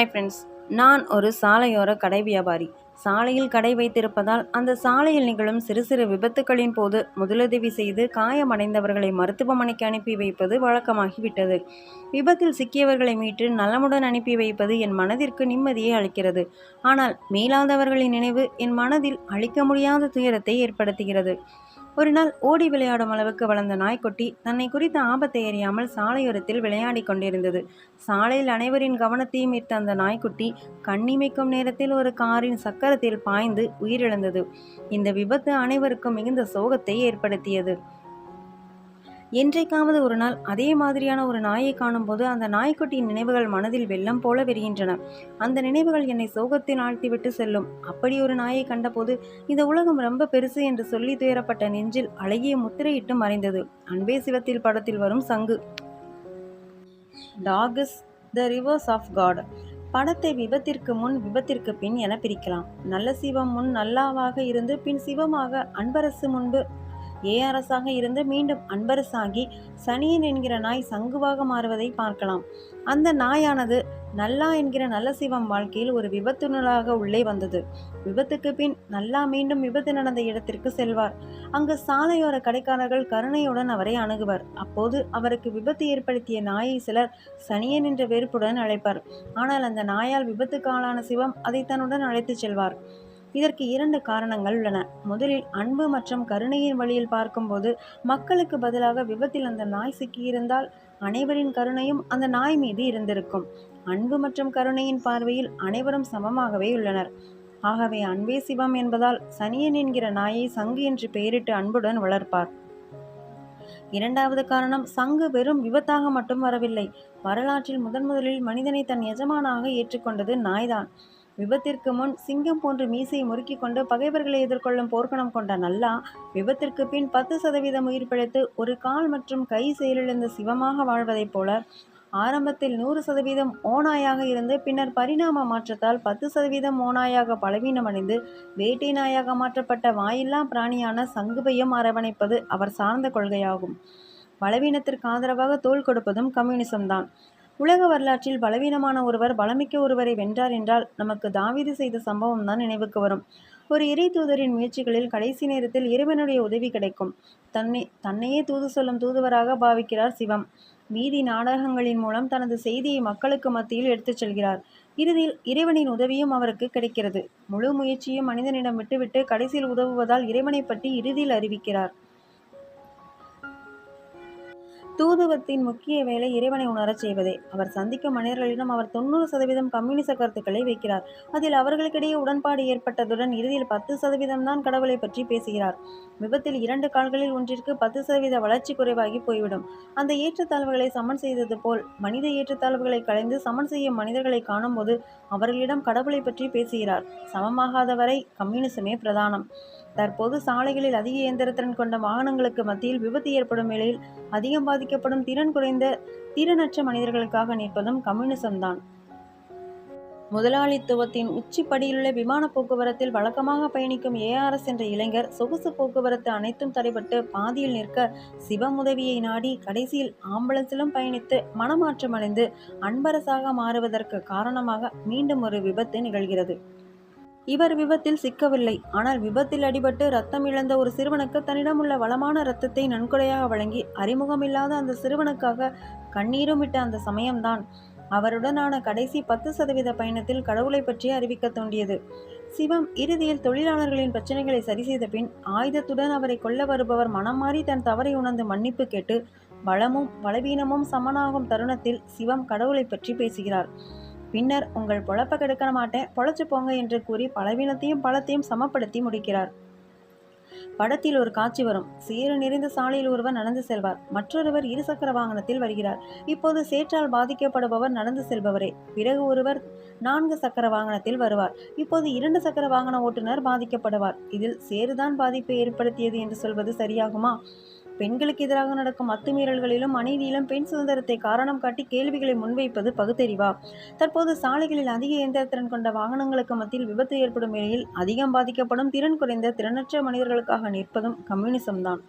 Hi friends நான் ஒரு சாலையோர கடை வியாபாரி. சாலையில் கடை வைத்திருப்பதால் அந்த சாலையில் நிகழும் சிறு சிறு விபத்துகளின் போது முதலுதவி செய்து காயமடைந்தவர்களை மருத்துவமனைக்கு அனுப்பி வைப்பது வழக்கமாகிவிட்டது. விபத்தில் சிக்கியவர்களை மீட்டு நலமுடன் அனுப்பி வைப்பது என் மனதிற்கு நிம்மதியை அளிக்கிறது. ஆனால் மீளாதவர்களின் நினைவு என் மனதில் அழிக்க முடியாத துயரத்தை ஏற்படுத்துகிறது. ஒரு நாள் ஓடி விளையாடும் அளவுக்கு வளர்ந்த நாய்க்குட்டி தன்னை குறித்த ஆபத்தை அறியாமல் சாலையோரத்தில் விளையாடி கொண்டிருந்தது. சாலையில் அனைவரின் கவனத்தையும் ஈர்த்த அந்த நாய்க்குட்டி கண்ணிமைக்கும் நேரத்தில் ஒரு காரின் சக்கரத்தில் பாய்ந்து உயிரிழந்தது. இந்த விபத்து அனைவருக்கும் மிகுந்த சோகத்தை ஏற்படுத்தியது. என்றைக்காவது ஒரு நாள் அதே மாதிரியான ஒரு நாயை காணும்போது அந்த நாய்க்குட்டியின் நினைவுகள் மனதில் வெள்ளம் போல விரிகின்றன. அந்த நினைவுகள் என்னை சோகத்தில் ஆழ்த்திவிட்டு செல்லும். அப்படி ஒரு நாயை கண்டபோது இந்த உலகம் ரொம்ப பெருசு என்று சொல்லி துயரப்பட்ட நெஞ்சில் அழகிய முத்திரையிட்டு மறைந்தது. அன்பே சிவத்தில் படத்தில் வரும் சங்கு. Dog is the reverse of god படத்தை விபத்திற்கு முன் விபத்திற்கு பின் என பிரிக்கலாம். நல்ல சிவம் முன் நல்லாவாக இருந்து பின் சிவமாக அன்பரசு முன்பு ஏஆர்எஸ்ஸாக இருந்து மீண்டும் அன்பரசாகி சனியன் என்கிற நாய் சங்குவாக மாறுவதை பார்க்கலாம். அந்த நாயானது நல்லா என்கிற நல்ல சிவம் வாழ்க்கையில் ஒரு விபத்துணலாக உள்ளே வந்தது. விபத்துக்கு பின் நல்லா மீண்டும் விபத்து நடந்த இடத்திற்கு செல்வார். அங்கு சாலையோர கடைக்காரர்கள் கருணையுடன் அவரை அணுகுவர். அப்போது அவருக்கு விபத்து ஏற்படுத்திய நாயை சிலர் சனியன் என்ற வெறுப்புடன் அழைப்பார். ஆனால் அந்த நாயால் விபத்துக்காலான சிவம் அதை தன்னுடன் அழைத்துச் செல்வார். இதற்கு இரண்டு காரணங்கள் உள்ளன. முதலில் அன்பு மற்றும் கருணையின் வழியில் பார்க்கும்போது மக்களுக்கு பதிலாக விபத்தில் அந்த நாய் சிக்கியிருந்தால் அனைவரின் கருணையும் அந்த நாய் மீது இருந்திருக்கும். அன்பு மற்றும் கருணையின் பார்வையில் அனைவரும் சமமாகவே உள்ளனர். ஆகவே அன்பே சிவம் என்பதால் சனியன் என்கிற நாயை சங்கு என்று பெயரிட்டு அன்புடன் வளர்ப்பார். இரண்டாவது காரணம் சங்கு வெறும் விபத்தாக மட்டும் வரவில்லை. வரலாற்றில் முதன் முதலில் மனிதனை தன் எஜமானாக ஏற்றுக்கொண்டது நாய்தான். விபத்திற்கு முன் சிங்கம் போன்று மீசையை முறுக்கி கொண்டு பகைவர்களை எதிர்கொள்ளும் போர்க்குணம் கொண்ட நல்லா விபத்திற்கு பின் பத்து சதவீதம் உயிர் பிழைத்து ஒரு கால் மற்றும் கை செயலிழந்த சிவமாக வாழ்வதைப் போல ஆரம்பத்தில் நூறு சதவீதம் ஓநாயாக இருந்து பின்னர் பரிணாம மாற்றத்தால் பத்து சதவீதம் ஓநாயாக பலவீனமடைந்து வேட்டை நாயாக மாற்றப்பட்ட வாயில்லா பிராணியான சங்குபையும் அரவணைப்பது அவர் சார்ந்த கொள்கையாகும். பலவீனத்திற்கு ஆதரவாக தோல் கொடுப்பதும் கம்யூனிசம் தான். உலக வரலாற்றில் பலவீனமான ஒருவர் பலமிக்க ஒருவரை வென்றார் என்றால் நமக்கு தாவீது செய்த சம்பவம் தான் நினைவுக்கு வரும். ஒரு இறை தூதரின் முயற்சிகளில் கடைசி நேரத்தில் இறைவனுடைய உதவி கிடைக்கும். தன்னை தன்னையே தூது சொல்லும் தூதுவராக பாவிக்கிறார் சிவம். வீதி நாடகங்களின் மூலம் தனது செய்தியை மக்களுக்கு மத்தியில் எடுத்துச் செல்கிறார். இறுதியில் இறைவனின் உதவியும் அவருக்கு கிடைக்கிறது. முழு முயற்சியும் மனிதனிடம் விட்டுவிட்டு கடைசியில் உதவுவதால் இறைவனை பற்றி இறுதியில் அறிவிக்கிறார். தூதுவத்தின் முக்கிய வேலை இறைவனை உணரச் செய்வதே. அவர் சந்திக்கும் மனிதர்களிடம் அவர் தொண்ணூறு சதவீதம் கம்யூனிச கருத்துக்களை வைக்கிறார். அதில் அவர்களுக்கிடையே உடன்பாடு ஏற்பட்டதுடன் இறுதியில் பத்து சதவீதம் தான் கடவுளை பற்றி பேசுகிறார். விபத்தில் இரண்டு கால்களில் ஒன்றிற்கு பத்து சதவீத வளர்ச்சி குறைவாகி போய்விடும். அந்த ஏற்றத்தாழ்வுகளை சமன் செய்தது போல் மனித ஏற்றத்தாழ்வுகளை களைந்து சமன் செய்யும் மனிதர்களை காணும்போது அவர்களிடம் கடவுளை பற்றி பேசுகிறார். சமமாகாதவரை கம்யூனிசமே பிரதானம். தற்போது சாலைகளில் அதிக இயந்திரத்திறன் கொண்ட வாகனங்களுக்கு மத்தியில் விபத்து ஏற்படும் நிலையில் அதிகம் பாதிக்கப்படும் திறன் குறைந்த திறனற்ற மனிதர்களுக்காக நிற்பதும் கம்யூனிசம் தான் முதலாளித்துவத்தின் உச்சிப்படியிலுள்ள விமான போக்குவரத்தில் வழக்கமாக பயணிக்கும் ஏஆர்எஸ் என்ற இளைஞர் சொகுசு போக்குவரத்து அனைத்தும் தடைபட்டு பாதியில் நிற்க சிவம் உதவியை நாடி கடைசியில் ஆம்புலன்ஸிலும் பயணித்து மனமாற்றம் அடைந்து அன்பரசாக மாறுவதற்கு காரணமாக மீண்டும் ஒரு விபத்து நிகழ்கிறது. இவர் விபத்தில் சிக்கவில்லை. ஆனால் விபத்தில் அடிபட்டு ரத்தம் இழந்த ஒரு சிறுவனுக்கு தன்னிடம் உள்ள வளமான ரத்தத்தை நன்கொடையாக வழங்கி அறிமுகமில்லாத அந்த சிறுவனுக்காக கண்ணீரும் விட்ட அந்த சமயம்தான். அவருடனான கடைசி பத்து சதவீத பயணத்தில் கடவுளை பற்றி அறிவிக்க தோண்டியது சிவம் இறுதியில் தொழிலாளர்களின் பிரச்சனைகளை சரி செய்த பின் ஆயுதத்துடன் அவரை கொல்ல வருபவர் மனம் மாறி தன் தவறை உணர்ந்து மன்னிப்பு கேட்டு பலமும் பலவீனமும் சமனாகும் தருணத்தில் சிவம் கடவுளை பற்றி பேசுகிறார். பின்னர் உங்கள் பொழப்ப கெடுக்க மாட்டேன் பொழைச்சு போங்க என்று கூறி பலவீனத்தையும் பலத்தையும் சமப்படுத்தி முடிக்கிறார். படத்தில் ஒரு காட்சி வரும். சீறு நிறைந்த சாலையில் ஒருவர் நடந்து செல்வார். மற்றொருவர் இருசக்கர வாகனத்தில் வருகிறார். இப்போது சேற்றால் பாதிக்கப்படுபவர் நடந்து செல்பவரே. பிறகு ஒருவர் நான்கு சக்கர வாகனத்தில் வருவார். இப்போது இரண்டு சக்கர வாகன ஓட்டுநர் பாதிக்கப்படுவார். இதில் சேறுதான் பாதிப்பை ஏற்படுத்தியது என்று சொல்வது சரியாகுமா? பெண்களுக்கு எதிராக நடக்கும் அத்துமீறல்களிலும் அநீதியிலும் பெண் சுதந்திரத்தை காரணம் காட்டி கேள்விகளை முன்வைப்பது பகுத்தறிவா. தற்போது சாலைகளில் அதிக இயந்திரத்திறன் கொண்ட வாகனங்களுக்கு மத்தியில் விபத்து ஏற்படும் நிலையில் அதிகம் பாதிக்கப்படும் திறன் குறைந்த திறனற்ற மனிதர்களுக்காக நிற்பதும் கம்யூனிசம் தான்.